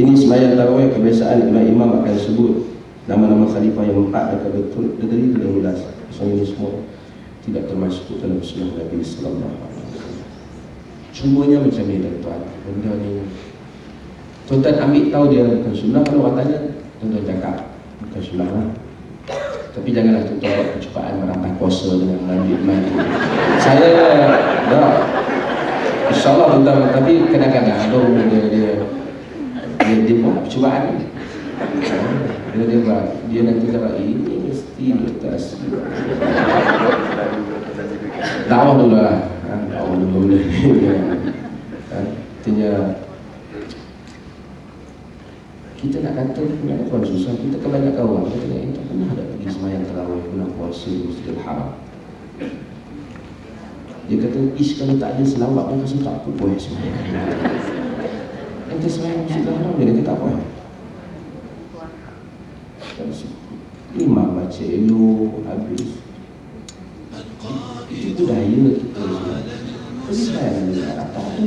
Ini semayang tarawih kebiasaan imam-imam akan sebut nama-nama khalifah yang empat dan betul dari dari ulas. So ini semua tidak termasuk dalam sunnah Nabi sallallahu alaihi wasallam. Cumanya macam ni tuan-tuan. Benda ni Tuan-tuan ambil tahu dia bukan sunnah kalau orang tanya tuan-tuan cakap bukan sunnah lah. Tapi janganlah tuan-tuan buat percobaan merampah puasa dengan mandi mandi. Saya dah InsyaAllah tuan-tuan Tapi kadang-kadang dia, dia, dia dia, buat percubaan ni. Dia, dia buat dia nanti kata ini mesti letas dakwah dulu lah. Kan? dakwah dulu boleh kan? artinya kita nak kata nak tuan susah? Kita kebanyakan orang kita tengok ini tak pernah ada pergi semayang terawih pernah puasa di masjidil haram. Dia kata ish kalau tak ada selawat pun rasa tak apa boleh semayang Semayang masjidil haram dia kata tak apa Imam baca elok habis. Itu kita. Semayang ni tak tak ada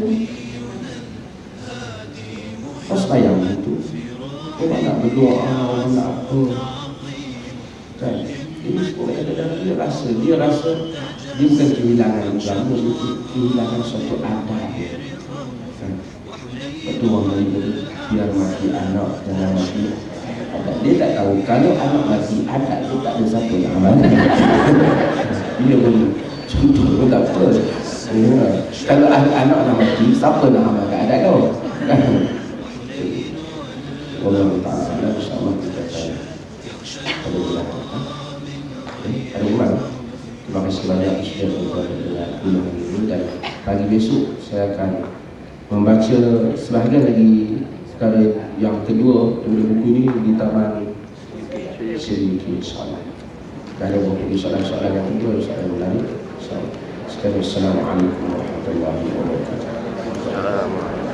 Kau semayang itu. Orang nak berdoa, nak apa. Kan? Ini semua kadang-kadang dia rasa Dia rasa Dia bukan kehilangan agama Dia kehilangan suatu adat. Kan Betul orang Melayu Biar mati anak Jangan mati adat. Dia tak tahu Kalau anak mati Adat tu tak ada siapa yang amal. Dia pun Contoh pun tak apa. Ya. Kalau anak nak mati Siapa nak amalkan adat kau Allah Ta'ala InsyaAllah kita akan Pada bulan Ada umat Terima kasih banyak Dan pagi besok Saya akan Membaca sebahagian lagi Sekarang yang kedua Dua buku ini di Taman Syiriki InsyaAllah Dan ada buku soalan-soalan yang kedua Soalan yang lain. InsyaAllah Sekarang Assalamualaikum warahmatullahi wabarakatuh. Assalamualaikum